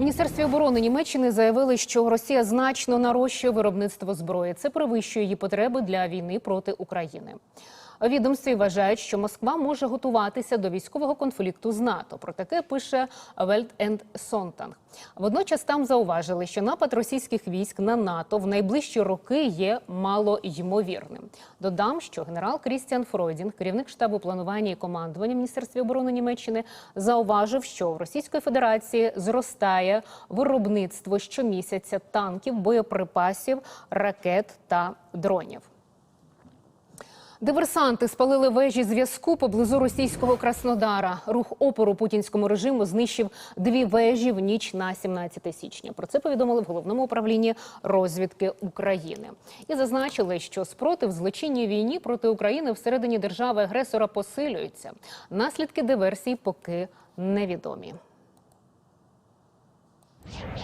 Міністерстві оборони Німеччини заявили, що Росія значно нарощує виробництво зброї. Це перевищує її потреби для війни проти України. Відомстві вважають, що Москва може готуватися до військового конфлікту з НАТО. Про таке пише Welt and Sonntag. Водночас там зауважили, що напад російських військ на НАТО в найближчі роки є малоймовірним. Додам, що генерал Крістіан Фройдінг, керівник штабу планування і командування Міністерстві оборони Німеччини, зауважив, що в Російської Федерації зростає виробництво щомісяця танків, боєприпасів, ракет та дронів. Диверсанти спалили вежі зв'язку поблизу російського Краснодара. Рух опору путінському режиму знищив дві вежі в ніч на 17 січня. Про це повідомили в головному управлінні розвідки України і зазначили, що спротив злочинній війні проти України всередині держави агресора посилюється. Наслідки диверсій поки невідомі.